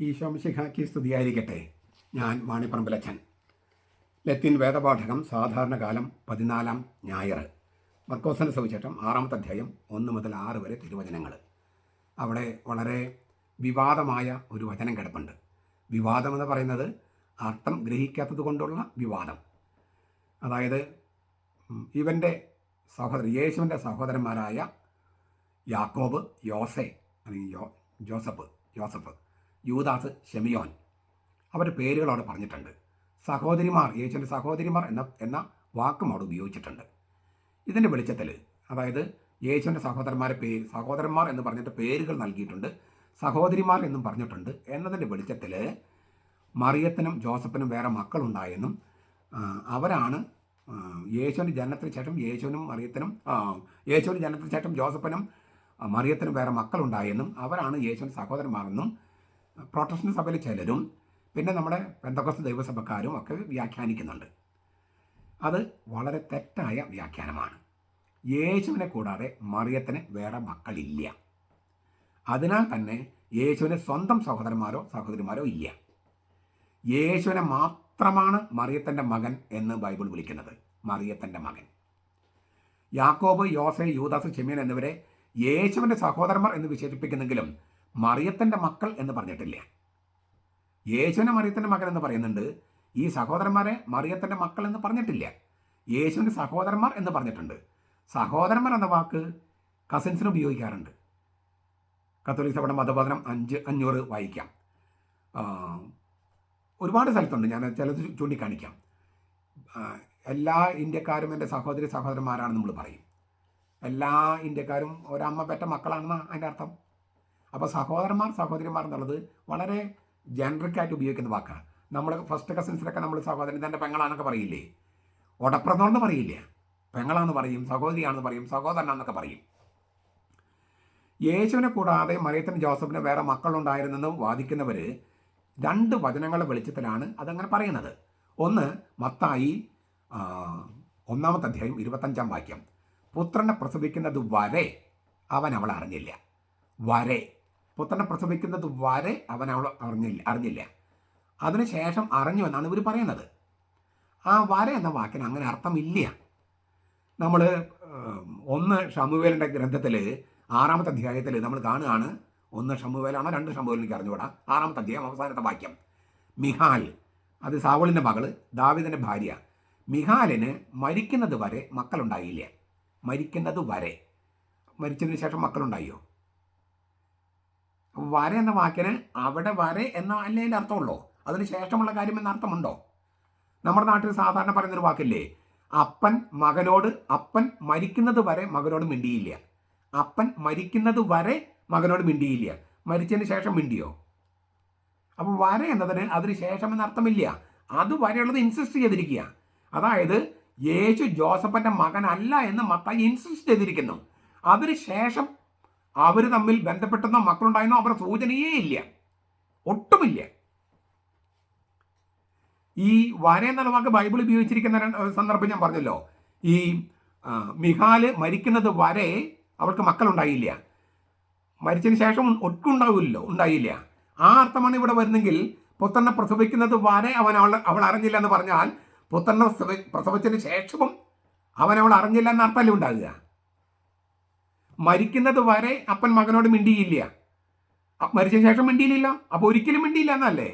ഈശോമിശിഹാക്കി സ്തുതിയായിരിക്കട്ടെ. ഞാൻ മാണിപ്പറമ്പിലച്ചൻ ലത്തിൻ വേദപാഠകം സാധാരണകാലം പതിനാലാം ഞായർ മർക്കോസന സുവിശേഷം ആറാമത്തെ അധ്യായം ഒന്ന് മുതൽ ആറ് വരെ തിരുവചനങ്ങൾ. അവിടെ വളരെ വിവാദമായ ഒരു വചനം കിടപ്പുണ്ട്. വിവാദമെന്ന് പറയുന്നത് അർത്ഥം ഗ്രഹിക്കാത്തത് കൊണ്ടുള്ള വിവാദം. അതായത് ഇവന്റെ സഹോദരൻ യേശുവിന്റെ സഹോദരന്മാരായ യാക്കോബ് യോസെ അല്ലെങ്കിൽ യോ ജോസഫ് ജോസഫ്. യൂദാസ് ഷെമിയോൻ അവരുടെ പേരുകൾ അവിടെ പറഞ്ഞിട്ടുണ്ട്. സഹോദരിമാർ യേശുവിന്റെ സഹോദരിമാർ എന്ന എന്ന വാക്കും അവിടെ ഉപയോഗിച്ചിട്ടുണ്ട്. ഇതിന്റെ വെളിച്ചത്തിൽ അതായത് യേശുവിന്റെ സഹോദരന്മാരെ പേര് സഹോദരന്മാർ എന്ന് പറഞ്ഞിട്ട് പേരുകൾ നൽകിയിട്ടുണ്ട് സഹോദരിമാർ എന്നും പറഞ്ഞിട്ടുണ്ട് എന്നതിന്റെ വെളിച്ചത്തിൽ മറിയത്തിനും ജോസഫിനും വേറെ മക്കളുണ്ടായെന്നും അവരാണ് യേശുവിന്റെ ജനനത്തിന് ശേഷം യേശുവിനും മറിയത്തിനും യേശുവിന്റെ ജനനത്തിന് ശേഷം ജോസഫിനും മറിയത്തിനും വേറെ മക്കളുണ്ടായെന്നും അവരാണ് യേശുവിന്റെ സഹോദരന്മാരെന്നും പ്രൊട്ടസ്റ്റന്റ് സഭയിൽ ചിലരും പിന്നെ നമ്മുടെ പെന്തക്കോസ്ത് ദൈവസഭക്കാരും ഒക്കെ വ്യാഖ്യാനിക്കുന്നുണ്ട്. അത് വളരെ തെറ്റായ വ്യാഖ്യാനമാണ്. യേശുവിനെ കൂടാതെ മറിയത്തിന് വേറെ മക്കളില്ല. അതിനാൽ തന്നെ യേശുവിന് സ്വന്തം സഹോദരന്മാരോ സഹോദരിമാരോ ഇല്ല. യേശുവിനെ മാത്രമാണ് മറിയത്തിന്റെ മകൻ എന്ന് ബൈബിൾ വിളിക്കുന്നത്. മറിയത്തിന്റെ മകൻ. യാക്കോബ് യോസെ യൂദാസ് ചെമ്മീൻ എന്നിവരെ യേശുവിന്റെ സഹോദരന്മാർ എന്ന് വിശേഷിപ്പിക്കുന്നെങ്കിലും മറിയത്തിന്റെ മക്കൾ എന്ന് പറഞ്ഞിട്ടില്ല? യേശുവിനെ മറിയത്തിന്റെ മകൻ എന്ന് പറയുന്നുണ്ട്. ഈ സഹോദരന്മാരെ മറിയത്തിന്റെ മക്കൾ എന്ന് പറഞ്ഞിട്ടില്ല. യേശുവിന്റെ സഹോദരന്മാർ എന്ന് പറഞ്ഞിട്ടുണ്ട്. സഹോദരന്മാർ എന്ന വാക്ക് കസിൻസിന് ഉപയോഗിക്കാറുണ്ട്. കത്തോലിക് സഭയുടെ മതബോധനം അഞ്ച് അഞ്ഞൂറ് വായിക്കാം. ഒരുപാട് സ്ഥലത്തുണ്ട്. ഞാൻ ചിലത് ചൂണ്ടിക്കാണിക്കാം. എല്ലാ ഇന്ത്യക്കാരും എന്റെ സഹോദരി സഹോദരന്മാരാണെന്ന് നമ്മൾ പറയും. എല്ലാ ഇന്ത്യക്കാരും ഒരമ്മ പെറ്റ മക്കളാണെന്നാണ് അതിന്റെ അർത്ഥം. അപ്പോൾ സഹോദരന്മാർ സഹോദരിമാർ എന്നുള്ളത് വളരെ ജനറിക്കായിട്ട് ഉപയോഗിക്കുന്ന വാക്കാണ്. നമ്മൾ ഫസ്റ്റ് കസിൻസിലൊക്കെ നമ്മൾ സഹോദരൻ തന്റെ പെങ്ങളാണെന്നൊക്കെ പറയില്ലേ? ഒടപ്രദമെന്ന് പറയില്ല. പെങ്ങളാന്ന് പറയും സഹോദരിയാണെന്ന് പറയും സഹോദരനാണെന്നൊക്കെ പറയും. യേശുവിനെ കൂടാതെ മറിയത്തിന് ജോസഫിന് വേറെ മക്കളുണ്ടായിരുന്നെന്ന് വാദിക്കുന്നവർ രണ്ട് വചനങ്ങളുടെ വെളിച്ചത്തിലാണ് അതങ്ങനെ പറയുന്നത്. ഒന്ന് മത്തായി ഒന്നാമത്തെ അധ്യായം ഇരുപത്തഞ്ചാം വാക്യം. പുത്രനെ പ്രസവിക്കുന്നത് വരെ അവൻ അവൾ അറിഞ്ഞില്ല. വരെ. പുത്രനെ പ്രസവിക്കുന്നത് വരെ അവൻ അവൾ അറിഞ്ഞില്ല അറിഞ്ഞില്ല. അതിനുശേഷം അറിഞ്ഞു എന്നാണ് ഇവർ പറയുന്നത്. ആ വര എന്ന വാക്കിന് അങ്ങനെ അർത്ഥമില്ല. നമ്മൾ ഒന്ന് ഷമുവേലിന്റെ ഗ്രന്ഥത്തിൽ ആറാമത്തെ അധ്യായത്തിൽ നമ്മൾ കാണുകയാണ് ഒന്ന് ഷമുവേലാണോ രണ്ട് ഷമുവേൽ എനിക്ക് അറിഞ്ഞുകൂടാ. ആറാമത്തെ അധ്യായം അവസാനത്തെ വാക്യം. മിഹാൽ അത് സാവളിന്റെ മകൾ ദാവിദിന്റെ ഭാര്യ. മിഹാലിന് മരിക്കുന്നത് വരെ മക്കളുണ്ടായില്ല. മരിക്കുന്നത് വരെ. മരിച്ചതിന് ശേഷം മക്കളുണ്ടായോ? വര എന്ന വാക്കിന് അവിടെ വരെ എന്ന അല്ലേ അർത്ഥമുള്ളൂ? അതിന് ശേഷമുള്ള കാര്യം എന്ന അർത്ഥമുണ്ടോ? നമ്മുടെ നാട്ടിൽ സാധാരണ പറയുന്നൊരു വാക്കില്ലേ? അപ്പൻ മകനോട് അപ്പൻ മരിക്കുന്നത് വരെ മകനോട് മിണ്ടിയില്ല. അപ്പൻ മരിക്കുന്നത് വരെ മകനോട് മിണ്ടിയില്ല. മരിച്ചതിന് ശേഷം മിണ്ടിയോ? അപ്പോൾ വര എന്നതിന് അതിന് ശേഷം എന്ന അർത്ഥമില്ല. അത് വരെയുള്ളത് ഇൻസിസ്റ്റ് ചെയ്തിരിക്കുക. അതായത് യേശു ജോസഫിന്റെ മകനല്ല എന്ന് മത്തായി ഇൻസിസ്റ്റ് ചെയ്തിരിക്കുന്നു. അതിന് ശേഷം അവർ തമ്മിൽ ബന്ധപ്പെട്ടെന്നോ മക്കളുണ്ടായെന്നോ അവരുടെ സൂചനയേ ഇല്ല. ഒട്ടുമില്ല. ഈ വര എന്നുള്ള വാക്ക് ബൈബിൾ ഉപയോഗിച്ചിരിക്കുന്ന സന്ദർഭം ഞാൻ പറഞ്ഞല്ലോ. ഈ മിഹാൽ മരിക്കുന്നത് വരെ അവൾക്ക് മക്കളുണ്ടായില്ല. മരിച്ചതിന് ശേഷം ഒട്ടും ഉണ്ടാവില്ലല്ലോ ഉണ്ടായില്ല. ആ അർത്ഥമാണ് ഇവിടെ വരുന്നെങ്കിൽ പുത്രനെ പ്രസവിക്കുന്നത് വരെ അവൻ അവൾ അവൾ അറിഞ്ഞില്ല എന്ന് പറഞ്ഞാൽ പുത്രനെ പ്രസവി- പ്രസവിച്ചതിന് ശേഷവും അവൻ അവൾ അറിഞ്ഞില്ല എന്ന അർത്ഥമല്ലേ ഉണ്ടാകുക മരിക്കുന്നത് വരെ അപ്പൻ മകനോട് മിണ്ടിയില്ല. മരിച്ച ശേഷം മിണ്ടിയില്ല അപ്പോൾ ഒരിക്കലും മിണ്ടിയില്ല എന്നല്ലേ?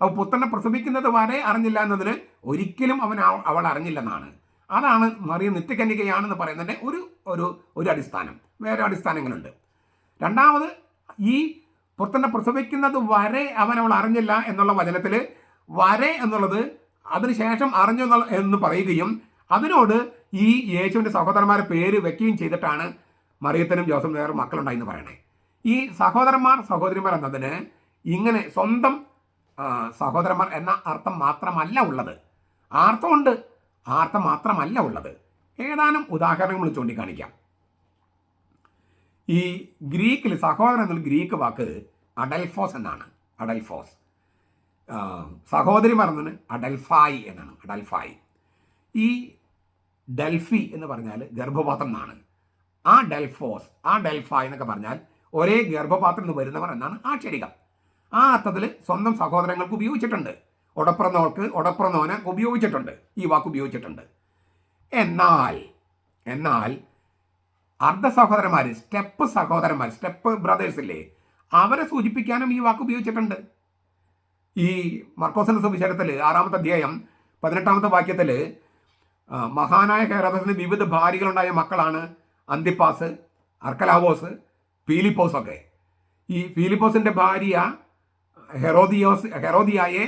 അപ്പോൾ പുത്രനെ പ്രസവിക്കുന്നത് വരെ അറിഞ്ഞില്ല എന്നതിന് ഒരിക്കലും അവൻ അവൾ അറിഞ്ഞില്ലെന്നാണ്. അതാണ് മറിയം നിത്യകന്യകയാണെന്ന് പറയുന്നതിന്റെ ഒരു ഒരു ഒരു അടിസ്ഥാനം. വേറെ അടിസ്ഥാനങ്ങളുണ്ട്. രണ്ടാമത് ഈ പുത്രനെ പ്രസവിക്കുന്നത് വരെ അവൻ അവൾ അറിഞ്ഞില്ല എന്നുള്ള വചനത്തിൽ വരെ എന്നുള്ളത് അതിനുശേഷം അറിഞ്ഞു എന്ന് പറയുകയും അതിനോട് ഈ യേശുവിന്റെ സഹോദരന്മാരെ പേര് വെക്കുകയും ചെയ്തിട്ടാണ് മറിയത്തിനും ജോസഫിനും വേറെ മക്കളുണ്ടായി എന്ന് പറയണേ. ഈ സഹോദരന്മാർ സഹോദരിമാർ എന്നതിന് ഇങ്ങനെ സ്വന്തം സഹോദരന്മാർ എന്ന അർത്ഥം മാത്രമല്ല ഉള്ളത്. ആർത്ഥമുണ്ട് ആ മാത്രമല്ല ഉള്ളത്. ഏതാനും ഉദാഹരണങ്ങൾ ചൂണ്ടിക്കാണിക്കാം. ഈ ഗ്രീക്കിൽ സഹോദരൻ എന്നുള്ള ഗ്രീക്ക് വാക്ക് അഡൽഫോസ് എന്നാണ്. അഡൽഫോസ്. സഹോദരി എന്നതിന് അഡൽഫായി എന്നാണ്. അഡൽഫായി. ഈ ഡൽഫി എന്ന് പറഞ്ഞാൽ ഗർഭപാത്രം എന്നാണ്. ആ ഡെൽഫോസ് ആ ഡെൽഫ എന്നൊക്കെ പറഞ്ഞാൽ ഒരേ ഗർഭപാത്രം നിന്ന് വരുന്നവർ എന്നാണ് ആക്ഷരികം ആ അർത്ഥത്തിൽ സ്വന്തം സഹോദരങ്ങൾക്ക് ഉപയോഗിച്ചിട്ടുണ്ട്. ഒടപ്രന്നോൾക്ക് ഒടപ്രന്നോന് ഉപയോഗിച്ചിട്ടുണ്ട്. ഈ വാക്ക് ഉപയോഗിച്ചിട്ടുണ്ട്. എന്നാൽ എന്നാൽ അർദ്ധ സഹോദരന്മാർ സ്റ്റെപ്പ് സഹോദരന്മാർ സ്റ്റെപ്പ് ബ്രദേഴ്സ് ഇല്ലേ അവരെ സൂചിപ്പിക്കാനും ഈ വാക്ക് ഉപയോഗിച്ചിട്ടുണ്ട്. ഈ മർക്കോസിന്റെ സുവിശേഷത്തിൽ ആറാമത്തെ അധ്യായം പതിനെട്ടാമത്തെ വാക്യത്തിൽ മഹാനായ കേരളത്തിന് വിവിധ ഭാര്യകളുണ്ടായ മക്കളാണ്. അന്തിപ്പാസ് അർക്കലാവോസ് ഫീലിപ്പോസ് ഒക്കെ ഈ ഫീലിപ്പോസിന്റെ ഭാര്യ ഹെറോദിയോസ് ഹെറോദിയായെ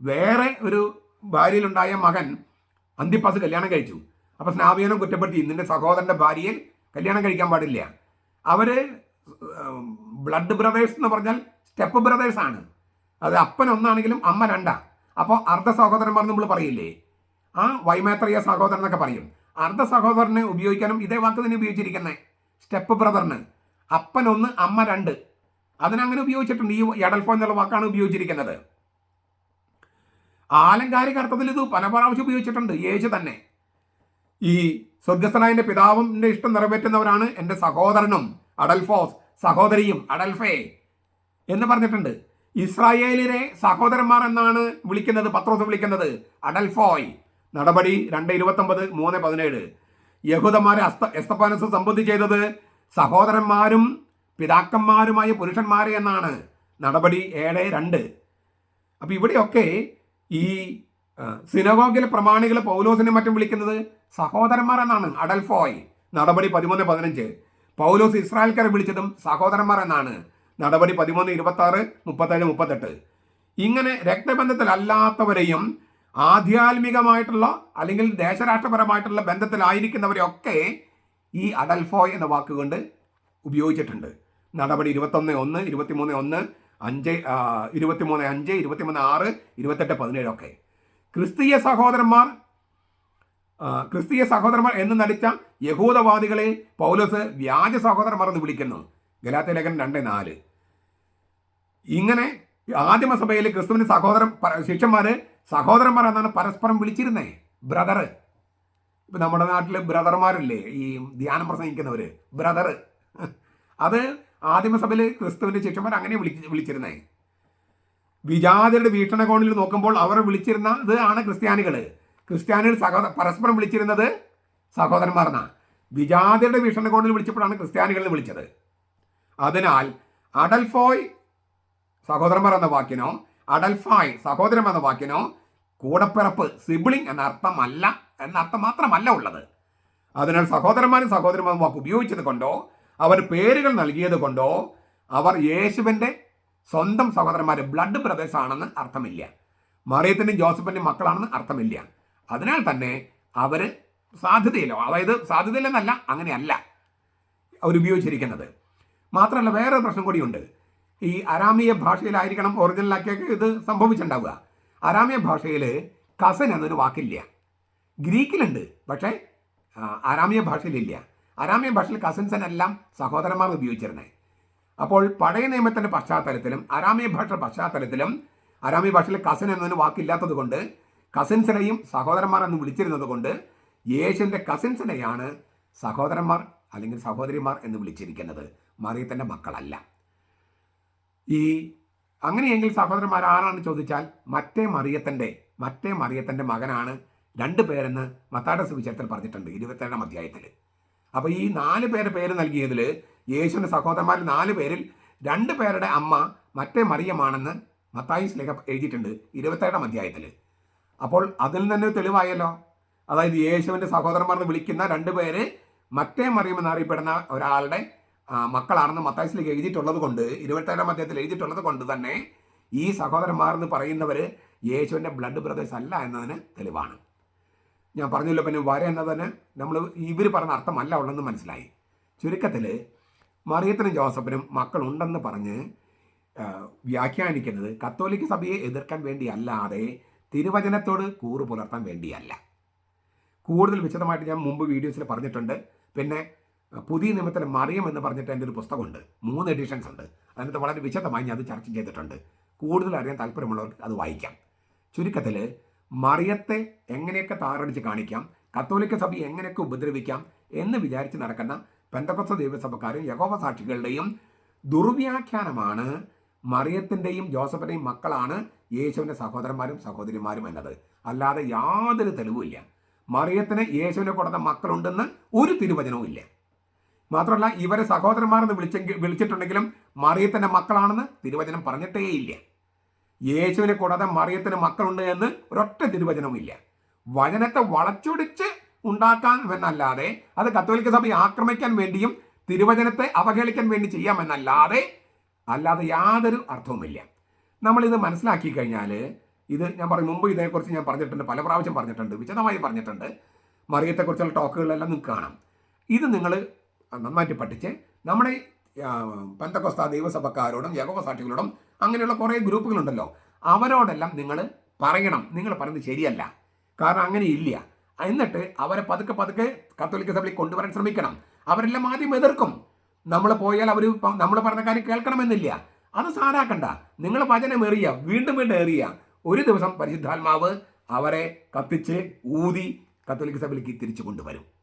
വേറെ ഒരു ഭാര്യയിലുണ്ടായ മകൻ അന്തിപ്പാസ് കല്യാണം കഴിച്ചു. അപ്പോൾ സ്നാവിയനും കുറ്റപ്പെടുത്തി. നിന്റെ സഹോദരന്റെ ഭാര്യയിൽ കല്യാണം കഴിക്കാൻ പാടില്ല. അവർ ബ്ലഡ് ബ്രദേഴ്സ് എന്ന് പറഞ്ഞാൽ സ്റ്റെപ്പ് ബ്രദേഴ്സ് ആണ്. അത് അപ്പൻ ഒന്നാണെങ്കിലും അമ്മ രണ്ടാണ് അപ്പോൾ അർദ്ധ സഹോദരന്മാർ നമ്മൾ പറയില്ലേ? ആ വൈമേത്രിയ സഹോദരൻ എന്നൊക്കെ പറയും. അർദ്ധ സഹോദരന് ഉപയോഗിക്കാനും ഇതേ വാക്ക് തന്നെ ഉപയോഗിച്ചിരിക്കുന്നത് സ്റ്റെപ്പ് ബ്രദറിന് അപ്പൻ ഒന്ന് അമ്മ രണ്ട്. അതിനങ്ങനെ ഉപയോഗിച്ചിട്ടുണ്ട്. ഈ എടൽഫോ എന്നുള്ള വാക്കാണ് ഉപയോഗിച്ചിരിക്കുന്നത്. ആലങ്കാരിക അർത്ഥത്തിൽ ഇത് പല പ്രാവശ്യം ഉപയോഗിച്ചിട്ടുണ്ട്. യേശു തന്നെ. ഈ സ്വർഗസ്ഥനായ പിതാവിന്റെ ഇഷ്ടം നിറവേറ്റുന്നവരാണ് എന്റെ സഹോദരനും അഡൽഫോസ് സഹോദരിയും അഡൽഫേ എന്ന് പറഞ്ഞിട്ടുണ്ട്. ഇസ്രായേലിനെ സഹോദരന്മാർ എന്നാണ് വിളിക്കുന്നത് പത്രോസ് വിളിക്കുന്നത്. അഡൽഫോയ്. നടപടി രണ്ട് ഇരുപത്തൊമ്പത് മൂന്ന് പതിനേഴ്. യഹൂദന്മാരെ അസ്ത എസ്തപ്പാനസ് സംബന്ധി ചെയ്തത് സഹോദരന്മാരും പിതാക്കന്മാരുമായ പുരുഷന്മാരെ എന്നാണ്. നടപടി ഏഴ് രണ്ട്. അപ്പോൾ ഇവിടെയൊക്കെ ഈ സിനഗോഗിലെ പ്രമാണികൾ പൗലോസിനെ മറ്റും വിളിക്കുന്നത് സഹോദരന്മാർ എന്നാണ്. അഡൽഫോയ്. നടപടി പതിമൂന്ന് പതിനഞ്ച്. പൗലോസ് ഇസ്രായേൽക്കാരെ വിളിച്ചതും സഹോദരന്മാർ എന്നാണ്. നടപടി പതിമൂന്ന് ഇരുപത്തി ആറ് മുപ്പത്തേഴ് മുപ്പത്തെട്ട്. ഇങ്ങനെ രക്തബന്ധത്തിലല്ലാത്തവരെയും ആധ്യാത്മികമായിട്ടുള്ള അല്ലെങ്കിൽ ദേശരാഷ്ട്രപരമായിട്ടുള്ള ബന്ധത്തിലായിരിക്കുന്നവരെയൊക്കെ ഈ അഡൽഫോ എന്ന വാക്കുകൊണ്ട് ഉപയോഗിച്ചിട്ടുണ്ട്. നടപടി ഇരുപത്തൊന്ന് ഒന്ന് ഇരുപത്തിമൂന്ന് ഒന്ന് അഞ്ച് ഇരുപത്തിമൂന്ന് അഞ്ച് ഇരുപത്തിമൂന്ന് ആറ് ഇരുപത്തെട്ട് പതിനേഴൊക്കെ ക്രിസ്തീയ സഹോദരന്മാർ ക്രിസ്തീയ സഹോദരന്മാർ എന്ന് നടിച്ച യഹൂദവാദികളെ പൗലോസ് വ്യാജ സഹോദരന്മാർ എന്ന് വിളിക്കുന്നു. ലേഖനം രണ്ട് നാല്. ഇങ്ങനെ ആദിമസഭയിൽ ക്രിസ്തുവിന് സഹോദരൻ ശിഷ്യന്മാർ സഹോദരന്മാർ എന്നാണ് പരസ്പരം വിളിച്ചിരുന്നേ. ബ്രദർ ഇപ്പം നമ്മുടെ നാട്ടിൽ ബ്രദർമാരില്ലേ ഈ ധ്യാനം പ്രസംഗിക്കുന്നവർ ബ്രദർ അത് ആദിമസഭയിൽ ക്രിസ്തുവിന്റെ ശിഷ്യന്മാർ അങ്ങനെ വിളിച്ച് വിളിച്ചിരുന്നേ. വിജാതിയുടെ വീക്ഷണകോണിൽ നോക്കുമ്പോൾ അവർ വിളിച്ചിരുന്നത് ആണ് ക്രിസ്ത്യാനികൾ ക്രിസ്ത്യാനികൾ സഹോദര പരസ്പരം വിളിച്ചിരുന്നത് സഹോദരന്മാർ വിജാതരുടെ വിജാതിയുടെ വീക്ഷണകോണിൽ വിളിച്ചപ്പോഴാണ് ക്രിസ്ത്യാനികളെ വിളിച്ചത്. അതിനാൽ അഡൽഫോയ് സഹോദരന്മാർ എന്ന വാക്കിനോ അഡൽഫായ് സഹോദരം എന്ന വാക്കിനോ കൂടപ്പിറപ്പ് സിബിളിംഗ് എന്ന അർത്ഥമല്ല എന്ന അർത്ഥം മാത്രമല്ല ഉള്ളത്. അതിനാൽ സഹോദരന്മാരും സഹോദരന്മാരും വാക്ക് ഉപയോഗിച്ചത് കൊണ്ടോ അവർ പേരുകൾ നൽകിയത് കൊണ്ടോ അവർ യേശുവിന്റെ സ്വന്തം സഹോദരന്മാർ ബ്ലഡ് ബ്രദേഴ്സ് ആണെന്ന് അർത്ഥമില്ല. മറിയത്തിന്റെയും ജോസഫിന്റെയും മക്കളാണെന്ന് അർത്ഥമില്ല. അതിനാൽ തന്നെ അവർ സാധ്യതയില്ലോ അതായത് സാധ്യതയില്ലെന്നല്ല അങ്ങനെയല്ല അവരുപയോഗിച്ചിരിക്കുന്നത് മാത്രമല്ല വേറെ പ്രശ്നം കൂടിയുണ്ട്. ഈ അരാമിയ ഭാഷയിലായിരിക്കണം ഒറിജിനൽ ഒറിജിനലാക്കിയൊക്കെ ഇത് സംഭവിച്ചിട്ടുണ്ടാവുക. അരാമിയ ഭാഷയിൽ കസൻ എന്നൊരു വാക്കില്ല. ഗ്രീക്കിലുണ്ട് പക്ഷേ അരാമിയ ഭാഷയിലില്ല. അരാമിയ ഭാഷയിൽ കസിൻസിനെല്ലാം സഹോദരന്മാർ ഉപയോഗിച്ചിരുന്നത് അപ്പോൾ പഴയ നിയമത്തിന്റെ പശ്ചാത്തലത്തിലും അരാമിയ ഭാഷ പശ്ചാത്തലത്തിലും അരാമിയ ഭാഷയിൽ കസൻ എന്നൊരു വാക്കില്ലാത്തത് കൊണ്ട് കസിൻസിനെയും സഹോദരന്മാർ എന്ന് വിളിച്ചിരുന്നത് കൊണ്ട് യേശുവിന്റെ കസിൻസിനെയാണ് സഹോദരന്മാർ അല്ലെങ്കിൽ സഹോദരിമാർ എന്ന് വിളിച്ചിരിക്കുന്നത്. മറിയത്തിന്റെ മക്കളല്ല. ഈ അങ്ങനെയെങ്കിൽ സഹോദരന്മാർ ആരാണെന്ന് ചോദിച്ചാൽ മറ്റേ മറിയത്തിന്റെ മറ്റേ മറിയത്തിന്റെ മകനാണ് രണ്ട് പേരെന്ന് മത്താട സുവിശേഷത്തിൽ പറഞ്ഞിട്ടുണ്ട് ഇരുപത്തേഴാം അധ്യായത്തിൽ അപ്പോൾ ഈ നാല് പേര് പേര് നൽകിയതിൽ യേശുവിന്റെ സഹോദരന്മാർ നാല് പേരിൽ രണ്ട് പേരുടെ അമ്മ മറ്റേ മറിയമാണെന്ന് മത്തായി ലേഖ എഴുതിയിട്ടുണ്ട് ഇരുപത്തേഴാം അധ്യായത്തിൽ അപ്പോൾ അതിൽ തന്നെ തെളിവായല്ലോ. അതായത് യേശുവിന്റെ സഹോദരന്മാർ വിളിക്കുന്ന രണ്ട് പേര് മറ്റേ മറിയം എന്നറിയപ്പെടുന്ന ഒരാളുടെ മക്കളാണെന്ന് മത്തായസിലേക്ക് എഴുതിയിട്ടുള്ളത് കൊണ്ട് ഇരുപത്തേഴാം അധ്യായത്തിൽ എഴുതിയിട്ടുള്ളത് കൊണ്ട് തന്നെ ഈ സഹോദരന്മാർ എന്ന് പറയുന്നവർ യേശുവിന്റെ ബ്ലഡ് ബ്രദേഴ്സ് അല്ല എന്നതിന് തെളിവാണ്. ഞാൻ പറഞ്ഞല്ലോ പിന്നെ വര എന്നതിന് നമ്മൾ ഇവർ പറഞ്ഞ അർത്ഥമല്ല ഉള്ളതെന്ന് മനസ്സിലായി. ചുരുക്കത്തിൽ മറിയത്തിനും ജോസഫിനും മക്കളുണ്ടെന്ന് പറഞ്ഞ് വ്യാഖ്യാനിക്കുന്നത് കത്തോലിക്ക സഭയെ എതിർക്കാൻ വേണ്ടിയല്ലാതെ തിരുവചനത്തോട് കൂറ് പുലർത്താൻ വേണ്ടിയല്ല. കൂടുതൽ വിശദമായിട്ട് ഞാൻ മുമ്പ് വീഡിയോസിൽ പറഞ്ഞിട്ടുണ്ട്. പിന്നെ പുതിയ നിയമത്തിൽ മറിയം എന്ന് പറഞ്ഞിട്ട് എന്റെ ഒരു പുസ്തകമുണ്ട്. മൂന്ന് എഡിഷൻസ് ഉണ്ട്. അതിനകത്ത് വളരെ വിശദമായി ഞാൻ അത് ചർച്ച ചെയ്തിട്ടുണ്ട്. കൂടുതൽ അറിയാൻ താല്പര്യമുള്ളവർക്ക് അത് വായിക്കാം. ചുരുക്കത്തിൽ മറിയത്തെ എങ്ങനെയൊക്കെ താറടിച്ച് കാണിക്കാം കത്തോലിക്ക സഭ എങ്ങനെയൊക്കെ ഉപദ്രവിക്കാം എന്ന് വിചാരിച്ച് നടക്കുന്ന പെന്തക്കൊസ ദൈവസഭക്കാരും യഹോവ സാക്ഷികളുടെയും ദുർവ്യാഖ്യാനമാണ് മറിയത്തിന്റെയും ജോസഫിന്റെയും മക്കളാണ് യേശുവിന്റെ സഹോദരന്മാരും സഹോദരിമാരും എന്നത്. അല്ലാതെ യാതൊരു തെളിവുമില്ല. മറിയത്തിന് യേശുവിനെ കൊടുത്ത മക്കളുണ്ടെന്ന് ഒരു തിരുവചനവും ഇല്ല മാത്രമല്ല ഇവരെ സഹോദരന്മാരെന്ന് വിളിച്ചെങ്കിൽ വിളിച്ചിട്ടുണ്ടെങ്കിലും മറിയത്തിന്റെ മക്കളാണെന്ന് തിരുവചനം പറഞ്ഞിട്ടേ ഇല്ല യേശുവിനെ കൂടാതെ മറിയത്തിന് മക്കളുണ്ട് എന്ന് ഒരൊറ്റ തിരുവചനവും ഇല്ല വചനത്തെ വളച്ചൊടിച്ച് ഉണ്ടാക്കാൻ എന്നല്ലാതെ അത് കത്തോലിക്ക സഭയെ ആക്രമിക്കാൻ വേണ്ടിയും തിരുവചനത്തെ അവഹേളിക്കാൻ വേണ്ടി ചെയ്യാമെന്നല്ലാതെ അല്ലാതെ യാതൊരു അർത്ഥവുമില്ല. നമ്മളിത് മനസ്സിലാക്കി കഴിഞ്ഞാൽ ഇത് ഞാൻ പറയും മുമ്പ് ഇതേക്കുറിച്ച് ഞാൻ പറഞ്ഞിട്ടുണ്ട് പല പ്രാവശ്യം പറഞ്ഞിട്ടുണ്ട് വിശദമായി പറഞ്ഞിട്ടുണ്ട്. മറിയത്തെക്കുറിച്ചുള്ള ടോക്കുകളെല്ലാം നിങ്ങൾക്ക് കാണാം. ഇത് നിങ്ങൾ നന്നായിട്ട് പഠിച്ച് നമ്മുടെ പെന്തക്കൊസ്ത ദൈവസഭക്കാരോടും യഹോവ സാക്ഷികളോടും അങ്ങനെയുള്ള കുറേ ഗ്രൂപ്പുകളുണ്ടല്ലോ. അവരോടെല്ലാം നിങ്ങൾ പറയണം. നിങ്ങൾ പറയുന്നത് ശരിയല്ല. കാരണം അങ്ങനെ ഇല്ല. എന്നിട്ട് അവരെ പതുക്കെ പതുക്കെ കത്തോലിക്ക സഭയിൽ കൊണ്ടുവരാൻ ശ്രമിക്കണം. അവരെല്ലാം ആദ്യം എതിർക്കും. നമ്മൾ പോയാൽ അവർ നമ്മൾ പറഞ്ഞ കാര്യം കേൾക്കണമെന്നില്ല. അത് സാരാക്കണ്ട. നിങ്ങൾ വചനം എറിയ വീണ്ടും വീണ്ടും എറിയ ഒരു ദിവസം പരിശുദ്ധാത്മാവ് അവരെ കത്തിച്ച് ഊതി കത്തോലിക്ക സഭയിലേക്ക് തിരിച്ചു കൊണ്ടുവരും.